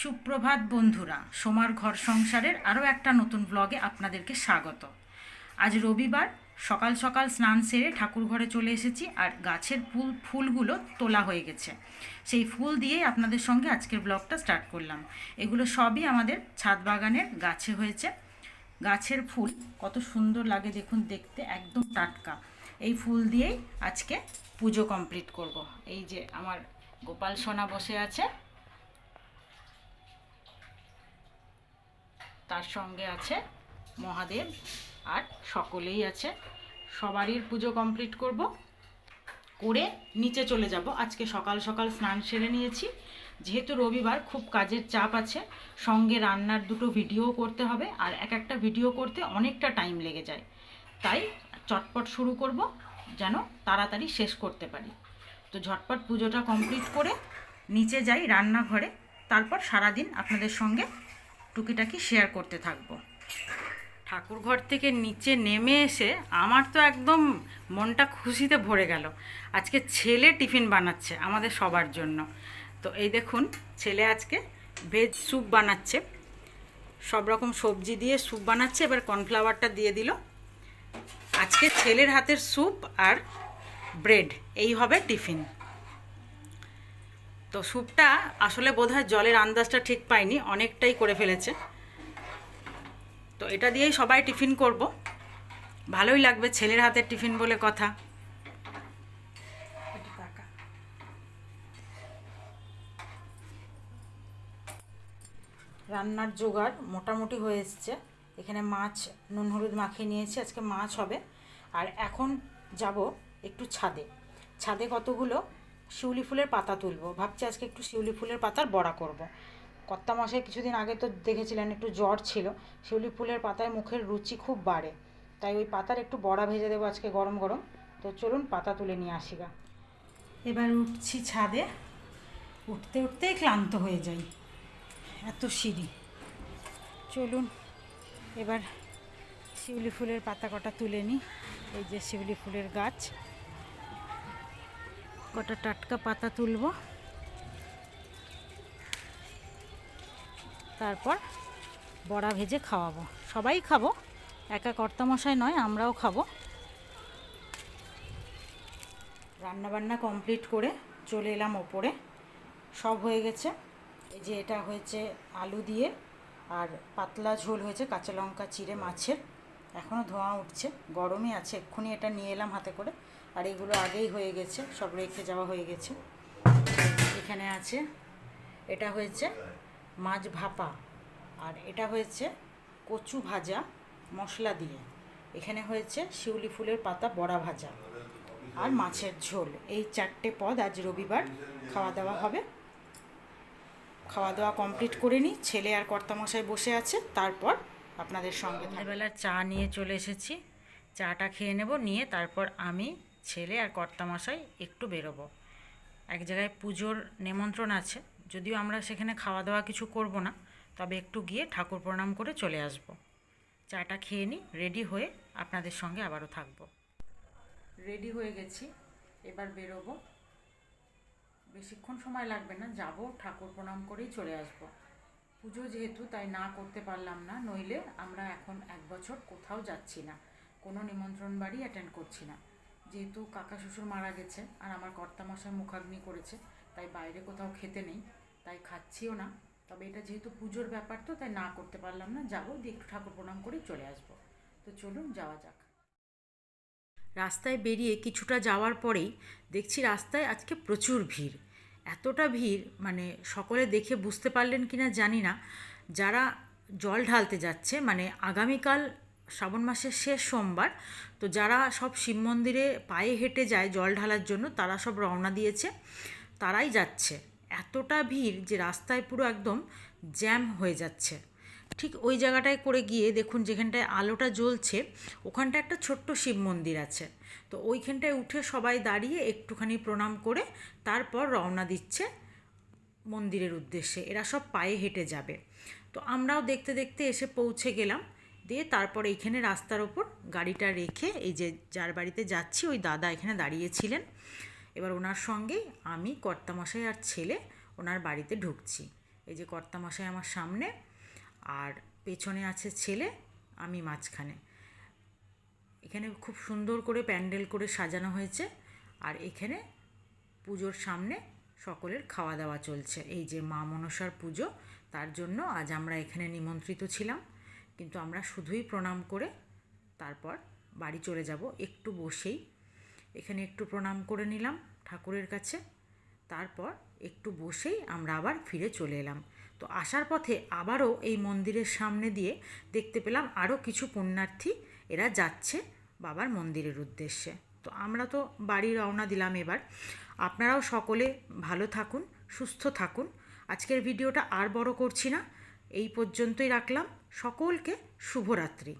সুপ্রভাত বন্ধুরা, সোমার ঘর সংসারের আরও একটা নতুন ব্লগে আপনাদেরকে স্বাগত। আজ রবিবার, সকাল সকাল স্নান সেরে ঠাকুর ঘরে চলে এসেছি আর গাছের ফুল, ফুলগুলো তোলা হয়ে গেছে। সেই ফুল দিয়েই আপনাদের সঙ্গে আজকের ব্লগটা স্টার্ট করলাম। এগুলো সবই আমাদের ছাদ বাগানের গাছে হয়েছে। গাছের ফুল কত সুন্দর লাগে দেখুন, দেখতে একদম টাটকা। এই ফুল দিয়েই আজকে পুজো কমপ্লিট করব। এই যে আমার গোপাল সোনা বসে আছে। তার সঙ্গে আছে মহাদেব আর সকলেই আছে। সবারই পুজো কমপ্লিট করব, করে নিচে চলে যাব। আজকে সকাল সকাল স্নান সেরে নিয়েছি। যেহেতু রবিবার খুব কাজের চাপ আছে, সঙ্গে রান্নার দুটো ভিডিও করতে হবে আর এক একটা ভিডিও করতে অনেকটা টাইম লেগে যায়। তাই চটপট শুরু করব, যেন তাড়াতাড়ি শেষ করতে পারি। তো ঝটপট পুজোটা কমপ্লিট করে নিচে যাই রান্নাঘরে, তারপর সারাদিন আপনাদের সঙ্গে টুকিটাকি শেয়ার করতে থাকব। ঠাকুর ঘর থেকে নিচে নেমে এসে আমার তো একদম মনটা খুশিতে ভরে গেল। আজকে ছেলে টিফিন বানাচ্ছে আমাদের সবার জন্য। তো এই দেখুন, ছেলে আজকে ভেজ স্যুপ বানাচ্ছে। সব রকম সবজি দিয়ে স্যুপ বানাচ্ছে, এবার কর্নফ্লাওয়ারটা দিয়ে দিল। আজকে ছেলের হাতের স্যুপ আর ব্রেড এই হবে টিফিন। তো স্যুপটা আসলে বোধহয় জলের আন্দাজটা ঠিক পাইনি, অনেকটাই করে ফেলেছে। তো এটা দিয়েই সবাই টিফিন করব। ভালোই লাগবে ছেলের হাতের টিফিন বলে কথা। রান্নার জোগাড় মোটামুটি হয়ে এসছে। এখানে মাছ, নুন হলুদ মাখিয়ে নিয়েছি, আজকে মাছ হবে। আর এখন যাব একটু ছাদে। ছাদে কতগুলো? শিউলি ফুলের পাতা তুলবো। ভাবছি আজকে একটু শিউলি ফুলের পাতার বড়া করব। কর্তা মাসে কিছুদিন আগে তো দেখেছিলেন, একটু জ্বর ছিল। শিউলি ফুলের পাতায় মুখের রুচি খুব বাড়ে। তাই ওই পাতার একটু বড়া ভেজে দেবো আজকে গরম গরম। তো চলুন পাতা তুলে নিয়ে আসি গা। এবার উঠছি ছাদে। উঠতে উঠতেই ক্লান্ত হয়ে যাই। এত সিঁড়ি। চলুন এবার শিউলি ফুলের পাতা কটা তুলে নিই। এই যে শিউলি ফুলের গাছ। কটা টাটকা পাতা তুলব। তারপর বড়া ভেজে খাওয়াবো। সবাই খাব, একা কর্তামশাই নয়, আমরাও খাব। রান্নাবান্না কমপ্লিট করে চলে এলাম ওপরে। সব হয়ে গেছে। এই যে এটা হয়েছে আলু দিয়ে, আর পাতলা ঝোল হয়েছে কাঁচা লঙ্কা, চিড়ে, মাছের। এখনও ধোঁয়া উঠছে, গরমই আছে, এক্ষুনি এটা নিয়ে এলাম হাতে করে। আর এগুলো আগেই হয়ে গেছে, সব রেখে যাওয়া হয়ে গেছে। এখানে আছে, এটা হয়েছে মাছ ভাপা, আর এটা হয়েছে কচু ভাজা মশলা দিয়ে। এখানে হয়েছে শিউলি ফুলের পাতা, বড়া ভাজা আর মাছের ঝোল। এই চারটে পদ আজ রবিবার খাওয়া দাওয়া হবে। খাওয়া দাওয়া কমপ্লিট করে নিই। ছেলে আর কর্তামশাই বসে আছে, তারপর আপনাদের সঙ্গে বেলা চা নিয়ে চলে এসেছি। চাটা খেয়ে নেব, নিয়ে তারপর আমি ছেলে আর কর্তামশাই একটু বেরোবো। এক জায়গায় পুজোর নিমন্ত্রণ আছে, যদিও আমরা সেখানে খাওয়া দাওয়া কিছু করব না, তবে একটু গিয়ে ঠাকুর প্রণাম করে চলে আসব। চাটা খেয়ে নিই রেডি হয়ে আপনাদের সঙ্গে আবারও থাকব। রেডি হয়ে গেছি, এবার বেরোবো। বেশিক্ষণ সময় লাগবে না, যাব, ঠাকুর প্রণাম করেই চলে আসব। পুজো যেহেতু, তাই না করতে পারলাম না, নইলে আমরা এখন এক বছর কোথাও যাচ্ছি না। কোনো নিমন্ত্রণ বাড়ি অ্যাটেন্ড করছি না। যেহেতু কাকা শ্বশুর মারা গেছে আর আমার কর্তামশাই মুখাগ্নি করেছে, তাই বাইরে কোথাও খেতে নেই, তাই খাচ্ছিও না। তবে এটা যেহেতু পুজোর ব্যাপার তো, তাই না করতে পারলাম না। যাব, দিয়ে একটু ঠাকুর প্রণাম করে চলে আসব। তো চলুন, যাওয়া যাক। রাস্তায় বেরিয়ে কিছুটা যাওয়ার পরেই দেখছি রাস্তায় আজকে প্রচুর ভিড়। এতটা ভিড় মানে সকলে দেখে বুঝতে পারলেন কি না জানি না। যারা জল ঢালতে যাচ্ছে মানে আগামীকাল শ্রাবণ মাসের শেষ সোমবার, তো যারা সব শিব মন্দিরে পায়ে হেঁটে যায় জল ঢালার জন্য, তারা সব রওনা দিয়েছে, তারাই যাচ্ছে। এতটা ভিড় যে রাস্তায় পুরো একদম জ্যাম হয়ে যাচ্ছে। ঠিক ওই জায়গাটায় করে গিয়ে দেখুন যেখানটায় আলোটা জ্বলছে ওখানটা একটা ছোট্ট শিব মন্দির আছে। তো ওইখানটায় উঠে সবাই দাঁড়িয়ে একটুখানি প্রণাম করে, তারপর রওনা দিচ্ছে মন্দিরের উদ্দেশ্যে। এরা সব পায়ে হেঁটে যাবে। তো আমরাও দেখতে দেখতে এসে পৌঁছে গেলাম। দিয়ে তারপর এইখানে রাস্তার ওপর গাড়িটা রেখে এই যে যার বাড়িতে যাচ্ছি, ওই দাদা এখানে দাঁড়িয়েছিলেন। এবার ওনার সঙ্গেই আমি, কর্তামশাই আর ছেলে ওনার বাড়িতে ঢুকছি। এই যে কর্তামশাই আমার সামনে আর পেছনে আছে ছেলে, আমি মাঝখানে। এখানে খুব সুন্দর করে প্যান্ডেল করে সাজানো হয়েছে আর এখানে পুজোর সামনে সকলের খাওয়া দাওয়া চলছে। এই যে মা মনসার পুজো, তার জন্য আজ আমরা এখানে নিমন্ত্রিত ছিলাম। কিন্তু আমরা শুধুই প্রণাম করে তারপর বাড়ি চলে যাব। একটু বসেই। এখানে একটু প্রণাম করে নিলাম ঠাকুরের কাছে। তারপর একটু বসেই আমরা আবার ফিরে চলে এলাম। তো আসার পথে আবারও এই মন্দিরের সামনে দিয়ে দেখতে পেলাম আরও কিছু পুণ্যার্থী এরা যাচ্ছে বাবার মন্দিরের উদ্দেশ্যে। তো আমরা তো বাড়ি রওনা দিলাম এবার। আপনারাও সকলে ভালো থাকুন, সুস্থ থাকুন। আজকের ভিডিওটা আর বড় করছি না। এই পর্যন্তই রাখলাম। সকলকে শুভরাত্রি।